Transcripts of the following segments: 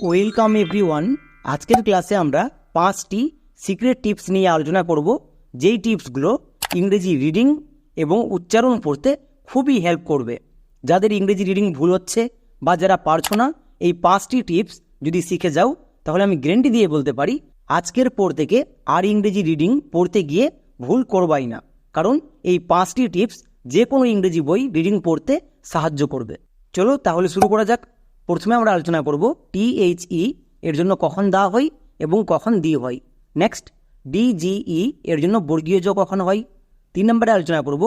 Welcome everyone. আজকের ক্লাসে আমরা পাঁচটি সিক্রেট টিপস নিয়ে আলোচনা করব। যেই টিপসগুলো ইংরেজি রিডিং এবং উচ্চারণ পড়তে খুবই হেল্প করবে। যাদের ইংরেজি রিডিং ভুল হচ্ছে বা যারা পারছ না, এই পাঁচটি টিপস যদি শিখে যাও, তাহলে আমি গ্যারেন্টি দিয়ে বলতে পারি, আজকের পর থেকে আর ইংরেজি রিডিং পড়তে গিয়ে ভুল করবাই না। কারণ এই পাঁচটি টিপস যে কোনো ইংরেজি বই রিডিং পড়তে সাহায্য করবে। চলো তাহলে শুরু করা যাক। প্রথমে আমরা আলোচনা করব টিএইচই এর জন্য কখন দা হয় এবং কখন দি হয়। নেক্সট ডিজিই এর জন্য বর্গীয় জ কখন হয়? তিন নম্বরে আলোচনা করব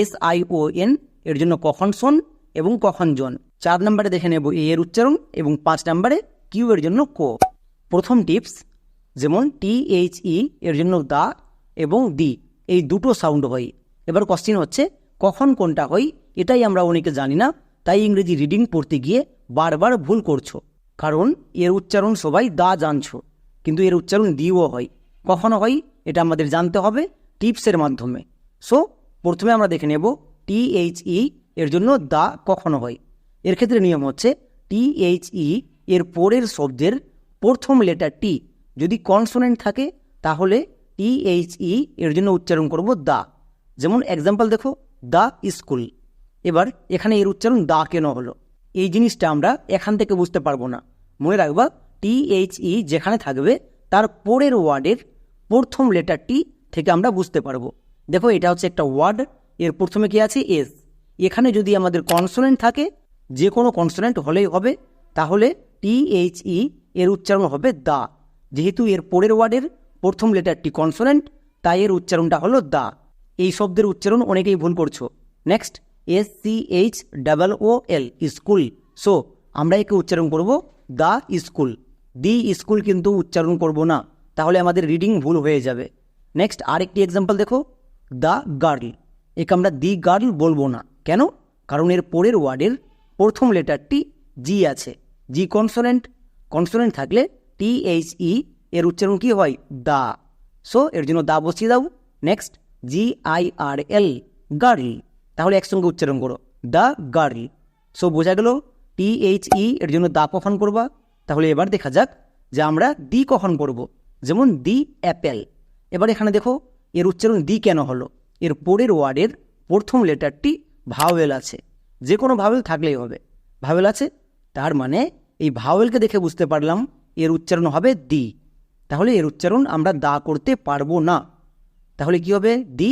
এস আই ও এন এর জন্য কখন শোন এবং কখন জন। চার নম্বরে দেখে নেব এ এর উচ্চারণ এবং পাঁচ নম্বরে কিউ এর জন্য কো। প্রথম টিপস, যেমন টিএইচই এর জন্য দা এবং দি, এই দুটো সাউন্ড হয়। এবার কোশ্চিন হচ্ছে, কখন কোনটা হয়? এটাই আমরা অনেকে জানি না, তাই ইংরেজি রিডিং পড়তে গিয়ে বারবার ভুল করছ। কারণ এর উচ্চারণ সবাই দা জানছো। কিন্তু এর উচ্চারণ দিও হয়। কখনো হয়, এটা আমাদের জানতে হবে টিপসের মাধ্যমে। সো প্রথমে আমরা দেখে নেব টিএইচই এর জন্য দা কখনো হয়। এর ক্ষেত্রে নিয়ম হচ্ছে টিএইচই এর পরের শব্দের প্রথম লেটার টি যদি কনসোনেন্ট থাকে, তাহলে টিএইচই এর জন্য উচ্চারণ করব দা। যেমন এক্সাম্পল দেখো, দা স্কুল। এবার এখানে এর উচ্চারণ দা কেন হলো? এই জিনিসটা আমরা এখান থেকে বুঝতে পারব না। মনে রাখবা টিএইচই যেখানে থাকবে, তার পরের ওয়ার্ডের প্রথম লেটারটি থেকে আমরা বুঝতে পারব। দেখো, এটা হচ্ছে একটা ওয়ার্ড, এর প্রথমে কি আছে? এস এখানে যদি আমাদের কনসোনেন্ট থাকে যে কোনো কনসোনেন্ট হলেই হবে, তাহলে টিএইচই এর উচ্চারণ হবে দা। যেহেতু এর পরের ওয়ার্ডের প্রথম লেটারটি কনসোনেন্ট তাই এর উচ্চারণটা হলো দা। এই শব্দের উচ্চারণ অনেকেই ভুল করছ। Next S C H double O L school so আমরা একে উচ্চারণ করব দা স্কুল দি স্কুল কিন্তু উচ্চারণ করব না, তাহলে আমাদের রিডিং ভুল হয়ে যাবে। নেক্সট আরেকটি এক্সাম্পল দেখো দ্য গার্ল একে আমরা দি গার্ল বলব না। কেন? কারণ এর পরের ওয়ার্ডের প্রথম লেটারটি জি আছে। জি কনসোনেন্ট কনসোনেন্ট থাকলে টি এইচ ই এর উচ্চারণ কি হয়? দা সো এর জন্য দা বসিয়ে দাও। Next G I R L girl তাহলে একসঙ্গে উচ্চারণ করো। The girl. সো বোঝা গেল, টি এইচ ই এর জন্য দা কখন করবা? তাহলে এবার দেখা যাক যে আমরা দি কখন করব। যেমন দি অ্যাপেল। এবার এখানে দেখো, এর উচ্চারণ দি কেন হলো? এর পরের ওয়ার্ডের প্রথম লেটারটি ভাওয়েল আছে। যে কোনো ভাওয়েল থাকলেই হবে। ভাওয়েল আছে, তার মানে এই ভাওয়েলকে দেখে বুঝতে পারলাম এর উচ্চারণ হবে দি তাহলে এর উচ্চারণ আমরা দা করতে পারব না। তাহলে কি হবে? The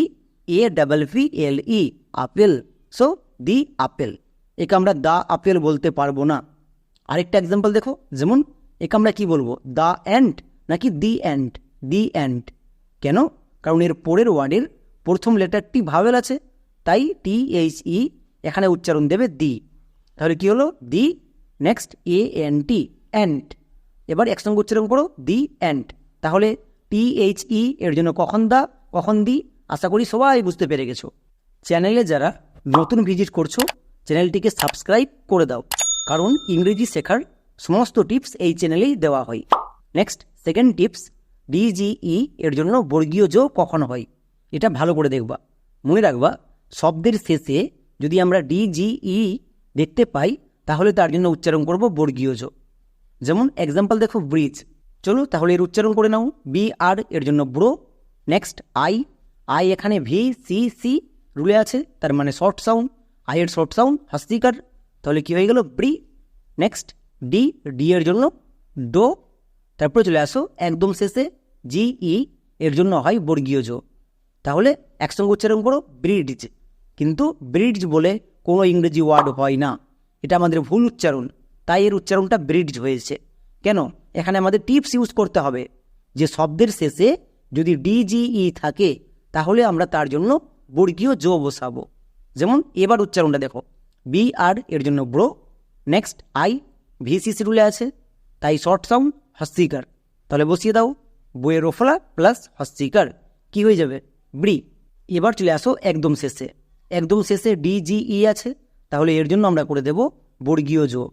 A double V L E apple so the apple একে আমরা দা আপেল বলতে পারব না। আরেকটা এক্সাম্পল দেখো। যেমন, একে আমরা কি বলব? দা অ্যান্ড নাকি দি অ্যান্ড দি অ্যান্ড কেন? কারণ এর পরের ওয়ার্ডের প্রথম লেটারটি ভাওয়েল আছে। তাই টি এইচ ই এখানে উচ্চারণ দেবে দি তাহলে কি হলো? The next A N T and এবার একসঙ্গে উচ্চারণ করো দি অ্যান্ড তাহলে টি এইচ ই এর জন্য কখন দা কখন দি আশা করি সবাই বুঝতে পেরে গেছো। চ্যানেলে যারা নতুন ভিজিট করছ, চ্যানেলটিকে সাবস্ক্রাইব করে দাও, কারণ ইংরেজি শেখার সমস্ত টিপস এই চ্যানেলেই দেওয়া হয়। নেক্সট, সেকেন্ড টিপস, ডিজিই এর জন্য বর্গীয় জো কখন হয়? এটা ভালো করে দেখবা। মনে রাখবা, শব্দের শেষে যদি আমরা ডিজিই দেখতে পাই, তাহলে তার জন্য উচ্চারণ করব বর্গীয় জো যেমন এক্সাম্পল দেখো ব্রিজ চলো তাহলে এর উচ্চারণ করে নাও বি আর এর জন্য ব্রো নেক্সট আই আই এখানে ভি সি সি রুলে আছে, তার মানে শর্ট সাউন্ড আই এর শর্ট সাউন্ড হাস্তিকার তাহলে কি হয়ে গেল? ব্রি নেক্সট ডি ডি এর জন্য ডো তারপরে চলে আসো, একদম শেষে জি ই এর জন্য হয় বর্গীয় জো। তাহলে একসঙ্গে উচ্চারণ করো ব্রিডজ কিন্তু ব্রিডজ বলে কোনো ইংরেজি ওয়ার্ড হয় না। এটা আমাদের ভুল উচ্চারণ, তাই এর উচ্চারণটা ব্রিডজ হয়েছে। কেন? এখানে আমাদের টিপস ইউজ করতে হবে। যে শব্দের শেষে যদি ডিজিই থাকে তাহলে আমরা তার জন্য বর্গীয় জো বসাবো। যেমন, এবার উচ্চারণটা দেখো। বি আর এর জন্য ব্রো। নেক্সট আই ভিসিসি রুলে আছে। তাই শর্ট সাউন্ড হস্তিকার। তাহলে বসিয়ে দাও। বইয়ের রোফলা প্লাস হস্তিকার। কি হয়ে যাবে? ব্রি এবার চলে আসো একদম শেষে। একদম শেষে ডিজিই আছে। তাহলে এর জন্য আমরা করে দেব বর্গীয় জো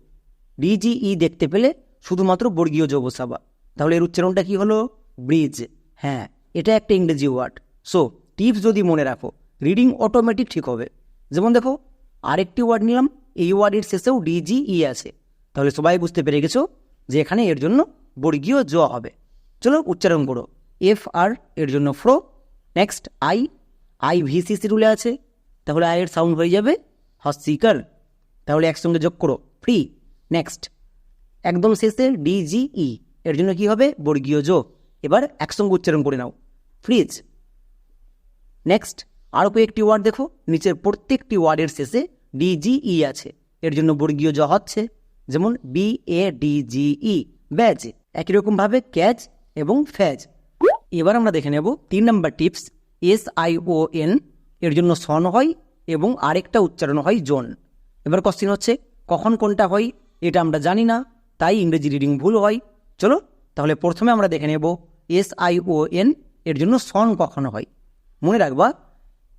ডিজিই দেখতে পেলে শুধুমাত্র বর্গীয় জো বসাবা। তাহলে এর উচ্চারণটা কি হলো? ব্রিজ হ্যাঁ এটা একটা ইংরেজি ওয়ার্ড সো টিপস যদি মনে রাখো রিডিং অটোমেটিক ঠিক হবে। যেমন দেখো, আরেকটি ওয়ার্ড নিলাম, এই ওয়ার্ডের শেষেও ডিজিই আছে। তাহলে সবাই বুঝতে পেরে গেছো যে এখানে এর জন্য বর্গীয় জ হবে। চলো উচ্চারণ করো। এফ আর এর জন্য fro next I I VCC রুলে আছে। তাহলে আয়ের সাউন্ড হয়ে যাবে হস্তিকার তাহলে একসঙ্গে যোগ করো ফ্রি নেক্সট একদম শেষে ডিজিই এর জন্য কি হবে? বর্গীয় যোগ এবার একসঙ্গে উচ্চারণ করে নাও। ফ্রিজ নেক্সট আরও কয়েকটি ওয়ার্ড দেখো। নিচের প্রত্যেকটি ওয়ার্ডের শেষে ডিজিই আছে। এর জন্য বর্গীয় জ হচ্ছে, যেমন বি এ ডিজিই ব্যাজ একই রকমভাবে ক্যাচ এবং ফ্যাজ এবার আমরা দেখে নেব তিন number tips S I O N এর জন্য সন হয় এবং আরেকটা উচ্চারণ হয় জোন। এবার কোশ্চিন হচ্ছে, কখন কোনটা হয়? এটা আমরা জানি না, তাই ইংরেজি রিডিং ভুল হয়। চলো, তাহলে প্রথমে আমরা দেখে নেব এস আই ও এন এর জন্য সন কখন হয়? মনে রাখবা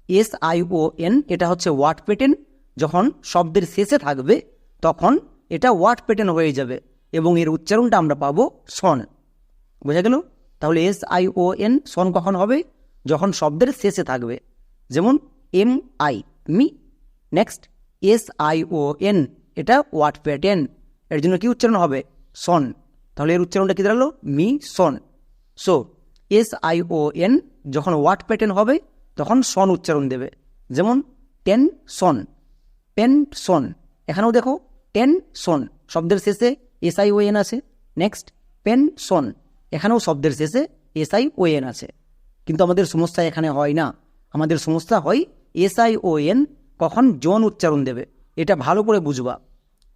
এস আই ও এন এটা হচ্ছে ওয়ার্ড পেটেন যখন শব্দের শেষে থাকবে, তখন এটা ওয়ার্ড পেটেন হয়ে যাবে এবং এর উচ্চারণটা আমরা পাবো সন। বোঝা গেল? তাহলে S I O N son কখন হবে? যখন শব্দের শেষে থাকবে। যেমন M I me. Next S I O N এটা ওয়ার্ড প্যাটেন এর জন্য কি উচ্চারণ হবে? সন। তাহলে এর উচ্চারণটা কি দাঁড়াল? Me, son. So S I O N যখন ওয়ার্ড প্যাটার্ন হবে, তখন সন উচ্চারণ দেবে। যেমন টেন সন পেন সন এখানেও দেখো টেন সন শব্দের শেষে এস আই ও এন আছে। নেক্সট পেন সন এখানেও শব্দের শেষে এস আই ও এন আছে। কিন্তু আমাদের সমস্যা এখানে হয় না। আমাদের সমস্যা হয় এস আই ও এন কখন জন উচ্চারণ দেবে। এটা ভালো করে বুঝবা।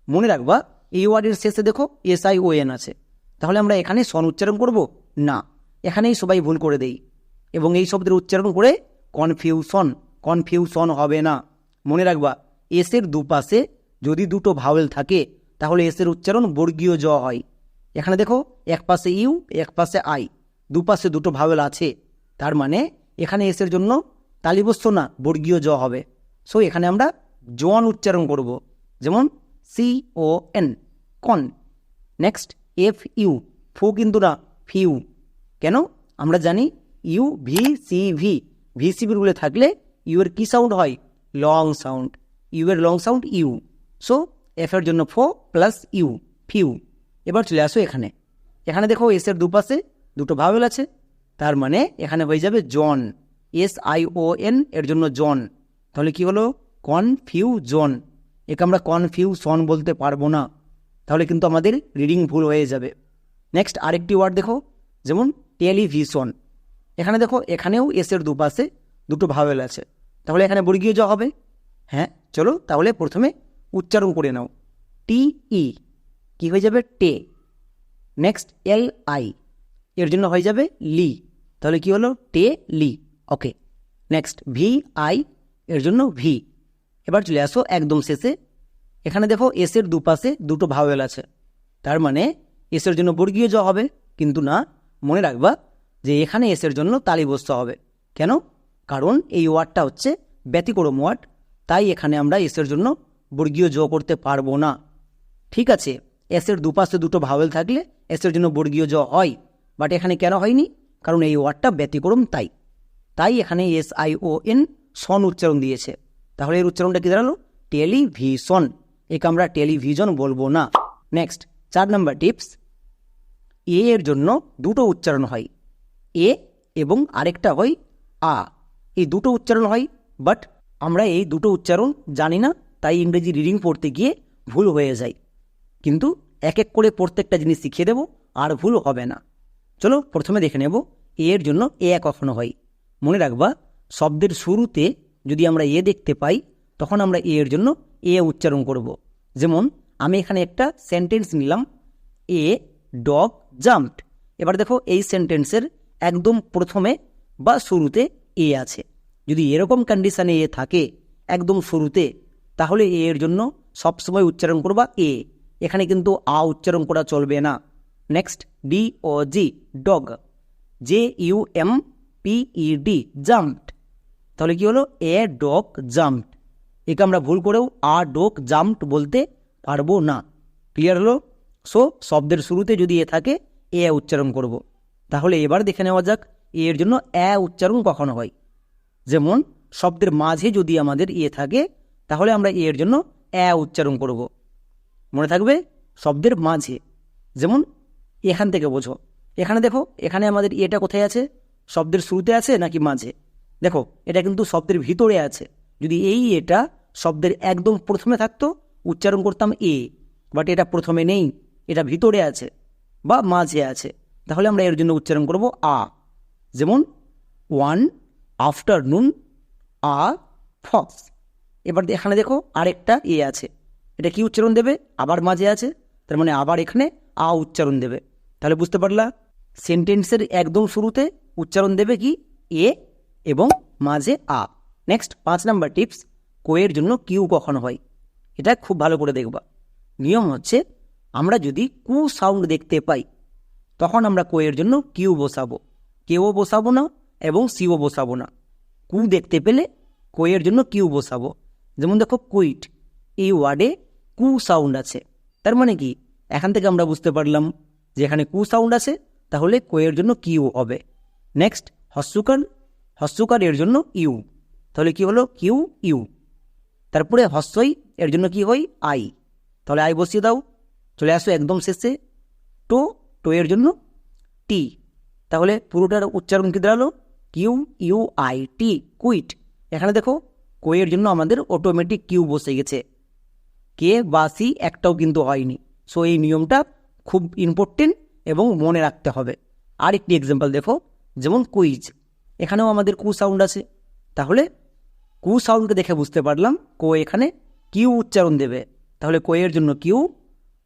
মনে রাখবা, এই ওয়ার্ডের শেষে দেখো এস আই ও এন আছে। তাহলে আমরা এখানে সন উচ্চারণ করব? না। এখানেই সবাই ভুল করে দেই। এবং এই শব্দের উচ্চারণ করে কনফিউশন কনফিউশন হবে না। মনে রাখবা এসের দুপাশে যদি দুটো ভাওয়েল থাকে, তাহলে এসের উচ্চারণ বর্গীয় জ হয়। এখানে দেখো, এক পাশে ইউ, এক পাশে আই, দুপাশে দুটো ভাওয়েল আছে। তার মানে এখানে এসের জন্য তালিবস্ত না বর্গীয় জ হবে। সো এখানে আমরা জন উচ্চারণ করব। যেমন C O N con next F U fu কিন্তু না, ফিউ। কেন? আমরা জানি U V C V V C V থাকলে ইউ এর কী সাউন্ড হয়? লং সাউন্ড ইউ এর long sound U so F এর জন্য ফো প্লাস ইউ ফিউ এবার চলে আসো এখানে। এখানে দেখো এস এর দুপাশে দুটো ভাওয়েল আছে। তার মানে এখানে হয়ে যাবে জন এস আই ও এন এর জন্য জন তাহলে কি হলো? কনফিউজন একে আমরা কনফিউশন বলতে পারব না। তাহলে কিন্তু আমাদের রিডিং ভুল হয়ে যাবে। নেক্সট আরেকটি ওয়ার্ড দেখো। যেমন টেলিভিশন এখানে দেখো, এখানেও এসের দুপাশে দুটো ভাওয়েল আছে। তাহলে এখানে বর্গীয় জ হবে? হ্যাঁ চলো তাহলে প্রথমে উচ্চারণ করে নাও। টি ই কী হয়ে যাবে? টে নেক্সট এল আই এর জন্য হয়ে যাবে লি তাহলে কি হলো? টে লি ওকে নেক্সট ভি আই এর জন্য ভি এবার চলে আসো একদম শেষে। এখানে দেখো এসের দুপাশে দুটো ভাওয়েল আছে। তার মানে এসের জন্য বর্গীয় জ হবে, কিন্তু না মনে রাখবা যে এখানে এসের জন্য তালি বসতে হবে। কেন? কারণ এই ওয়ার্ডটা হচ্ছে ব্যতিক্রম ওয়ার্ড, তাই এখানে আমরা এসের জন্য বর্গীয় জ করতে পারব না। ঠিক আছে, এসের দুপাশে দুটো ভাওয়েল থাকলে এসের জন্য বর্গীয় জ হয় বাট এখানে কেন হয়নি? কারণ এই ওয়ার্ডটা ব্যতিক্রম তাই। তাই এখানে S I O N son উচ্চারণ দিয়েছে। তাহলে এর উচ্চারণটা কি দাঁড়াল? টেলিভিশন। একে আমরা টেলিভিশন বলব না। নেক্সট, চার নম্বর টিপস। এ এর জন্য দুটো উচ্চারণ হয়। এ এবং আরেকটা হয় আ। এই দুটো উচ্চারণ হয় বাট আমরা এই দুটো উচ্চারণ জানি না, তাই ইংরেজি রিডিং পড়তে গিয়ে ভুল হয়ে যায়। কিন্তু এক এক করে প্রত্যেকটা জিনিস শিখিয়ে দেব, আর ভুল হবে না। চলো প্রথমে দেখে নেব, এ এর জন্য এ কখনো হয়। মনে রাখবা, শব্দের শুরুতে যদি আমরা এ দেখতে পাই, তখন আমরা এ এর জন্য এ উচ্চারণ করব। যেমন, আমি এখানে একটা সেন্টেন্স নিলাম, এ ডগ জাম্পড এবার দেখো এই সেন্টেন্সের একদম প্রথমে বা শুরুতে এ আছে। যদি এরকম কন্ডিশানে এ থাকে একদম শুরুতে, তাহলে এ এর জন্য সবসময় উচ্চারণ করবা এ। এখানে কিন্তু আ উচ্চারণ করা চলবে না। Next D O G dog J U M P E D jumped তাহলে কি হলো? এ ডগ জাম্পড একে আমরা ভুল করেও আ ডোক জাম্পড বলতে পারব না। ক্লিয়ার হলো? সো শব্দের শুরুতে যদি এ থাকে, এ উচ্চারণ করব। তাহলে এবার দেখে নেওয়া যাক এ এর জন্য এ উচ্চারণ কখনো হয়। যেমন, শব্দের মাঝে যদি আমাদের ইয়ে থাকে, তাহলে আমরা এ এর জন্য এ উচ্চারণ করব। মনে থাকবে? শব্দের মাঝে। যেমন, এখান থেকে বোঝো। এখানে দেখো, এখানে আমাদের এটা কোথায় আছে? শব্দের শুরুতে আছে নাকি মাঝে? দেখো, এটা কিন্তু শব্দের ভিতরে আছে। যদি এই এটা শব্দের একদম প্রথমে থাকতো, উচ্চারণ করতাম এ, বাট এটা প্রথমে নেই। এটা ভিতরে আছে বা মাঝে আছে। তাহলে আমরা এর জন্য উচ্চারণ করব আ। যেমন, ওয়ান, আফটারনুন, আ, ফক্স। এবার এখানে দেখো আরেকটা এ আছে। এটা কি উচ্চারণ দেবে? আবার মাঝে আছে। তার মানে আবার এখানে আ উচ্চারণ দেবে। তাহলে বুঝতে পারলা? সেন্টেন্সের একদম শুরুতে উচ্চারণ দেবে কি? এ এবং মাঝে আ। নেক্সট, পাঁচ নাম্বার টিপস কোয়ের জন্য কিউ কখন হয়? এটা খুব ভালো করে দেখবা। নিয়ম হচ্ছে আমরা যদি কু সাউন্ড দেখতে পাই, তখন আমরা কোয়ের জন্য কিউ বসাবো। কেও বসাবো না এবং সিও বসাবো না। কু দেখতে পেলে কোয়ের জন্য কিউ বসাবো। যেমন দেখো, কুইট, এই ওয়ার্ডে কু সাউন্ড আছে। তার মানে কি? এখান থেকে আমরা বুঝতে পারলাম যে এখানে কু সাউন্ড আছে, তাহলে কোয়ের জন্য কিউ হবে। নেক্সট হস্যকার হস্যকার এর জন্য ইউ। তাহলে কি হলো? Q, U. তারপরে হস্যই এর জন্য কি হয়? আই। তাহলে আই বসিয়ে দাও। চলে আসো একদম শেষে টো টো এর জন্য টি তাহলে পুরোটার উচ্চারণ কি দাঁড়াল? Q U I T quit এখানে দেখো কোয়ের জন্য আমাদের অটোমেটিক কিউ বসে গেছে। কে বা সি একটাও কিন্তু হয়নি। সো এই নিয়মটা খুব ইম্পর্টেন্ট এবং মনে রাখতে হবে। আর একটি এক্সাম্পল দেখো, যেমন কুইজ এখানেও আমাদের কু সাউন্ড আছে। তাহলে কু সাউন্ডকে দেখে বুঝতে পারলাম, কো এখানে কিউ উচ্চারণ দেবে। তাহলে কোয়ের জন্য কিউ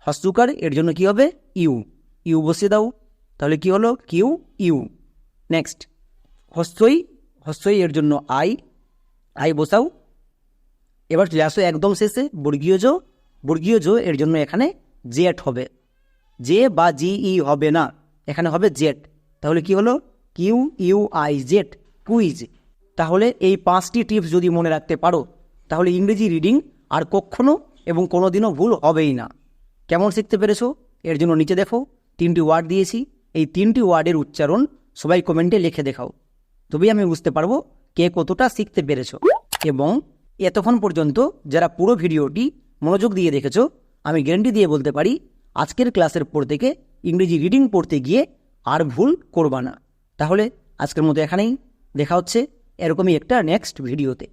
হস্তুকার এর জন্য কি হবে? ইউ। ইউ বসিয়ে দাও। তাহলে কি হলো? Q, U. নেক্সট হস্তই হস্তই এর জন্য আই। আই বসাও। এবার চলে আসো একদম শেষে বর্গীয় জো বর্গীয় জো এর জন্য এখানে জেট হবে। জে বা জি ই হবে না। এখানে হবে জেট তাহলে কি হলো? Q, U, I Z quiz. তাহলে এই পাঁচটি টিপস যদি মনে রাখতে পারো, তাহলে ইংরেজি রিডিং আর কখনো এবং কোনোদিনও ভুল হবেই না। কেমন শিখতে পেরেছ? এর জন্য নিচে দেখো, তিনটি ওয়ার্ড দিয়েছি। এই তিনটি ওয়ার্ডের উচ্চারণ সবাই কমেন্টে লিখে দেখাও। তবেই আমি বুঝতে পারব কে কতটা শিখতে পেরেছ। এবং এতক্ষণ পর্যন্ত যারা পুরো ভিডিওটি মনোযোগ দিয়ে দেখেছ, আমি গ্যারেন্টি দিয়ে বলতে পারি, আজকের ক্লাসের পর থেকে ইংরেজি রিডিং পড়তে গিয়ে আর ভুল করবা না। তাহলে আজকের মতো এখানেই। দেখা হচ্ছে এরকমই একটা নেক্সট ভিডিওতে।